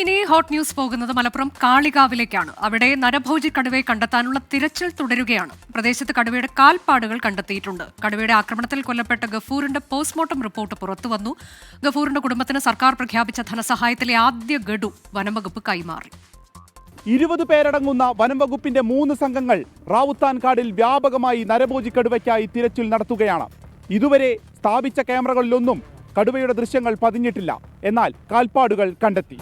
ഇനി hot news പോകുന്നത് മലപ്പുറം കാളികാവിലേക്കാണ്. അവിടെ നരഭോജി കടുവയെ കണ്ടെത്താനുള്ള തിരച്ചിൽ തുടരുകയാണ്. പ്രദേശത്ത് കടുവയുടെ കാൽപ്പാടുകൾ കണ്ടെത്തിയിട്ടുണ്ട്. കടുവയുടെ ആക്രമണത്തിൽ കൊല്ലപ്പെട്ട ഗഫൂറിന്റെ പോസ്റ്റ്മോർട്ടം റിപ്പോർട്ട് പുറത്തു വന്നു. ഗഫൂറിന്റെ കുടുംബത്തിന് സർക്കാർ പ്രഖ്യാപിച്ച ധനസഹായത്തിലെ ആദ്യ ഗഡു വനംവകുപ്പ് കൈമാറി. ഇരുപത് പേരടങ്ങുന്ന വനംവകുപ്പിന്റെ മൂന്ന് സംഘങ്ങൾ റാവുത്താൻ കാടിൽ വ്യാപകമായി നരഭോജി കടുവയ്ക്കായി തിരച്ചിൽ നടത്തുകയാണ്. ഇതുവരെ സ്ഥാപിച്ച ക്യാമറകളിലൊന്നും കടുവയുടെ ദൃശ്യങ്ങൾ പതിഞ്ഞിട്ടില്ല. എന്നാൽ കാൽപ്പാടുകൾ കണ്ടെത്തി.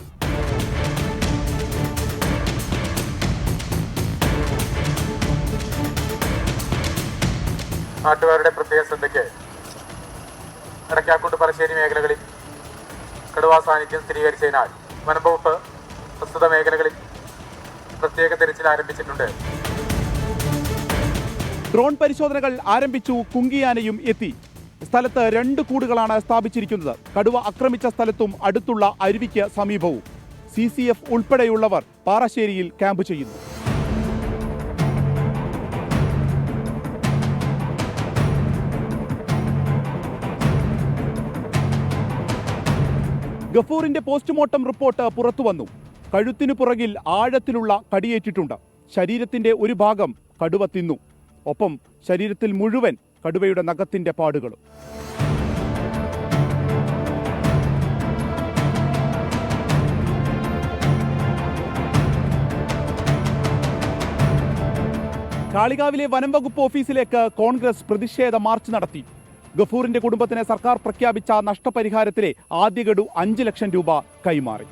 നാട്ടുകാരുടെ പ്രത്യേക ശ്രദ്ധയ്ക്ക് ഇടയ്ക്കാക്കോട്ട് പറശ്ശേരി മേഖലകളിൽ കടുവാ സാന്നിധ്യം സ്ഥിരീകരിച്ചതിനാൽ വനംവകുപ്പ് പ്രസ്തുത മേഖലകളിൽ പ്രത്യേക തിരച്ചിൽ ആരംഭിച്ചിട്ടുണ്ട്. ഡ്രോൺ പരിശോധനകൾ ആരംഭിച്ചു കുങ്കിയാനയും എത്തി. സ്ഥലത്ത് രണ്ട് കൂടുകളാണ് സ്ഥാപിച്ചിരിക്കുന്നത്. കടുവ ആക്രമിച്ച സ്ഥലത്തും അടുത്തുള്ള അരുവിക്ക് സമീപവും. സി സി എഫ് ഉൾപ്പെടെയുള്ളവർ പാറശ്ശേരിയിൽ ക്യാമ്പ് ചെയ്യുന്നു. ഗഫൂറിന്റെ പോസ്റ്റ്മോർട്ടം റിപ്പോർട്ട് പുറത്തുവന്നു. കഴുത്തിനു പുറകിൽ ആഴത്തിലുള്ള കടിയേറ്റിട്ടുണ്ട്. ശരീരത്തിന്റെ ഒരു ഭാഗം കടുവ തിന്നു. ഒപ്പം ശരീരത്തിൽ മുഴുവൻ കടുവയുടെ നഖത്തിന്റെ പാടുകളും. കാളികാവിലെ വനം വകുപ്പ് ഓഫീസിലേക്ക് കോൺഗ്രസ് പ്രതിഷേധ മാർച്ച് നടത്തി. ഗഫൂറിന്റെ കുടുംബത്തിന് സർക്കാർ പ്രഖ്യാപിച്ച നഷ്ടപരിഹാരത്തിലെ ആദ്യ ഗഡു അഞ്ച് ലക്ഷം രൂപ കൈമാറി.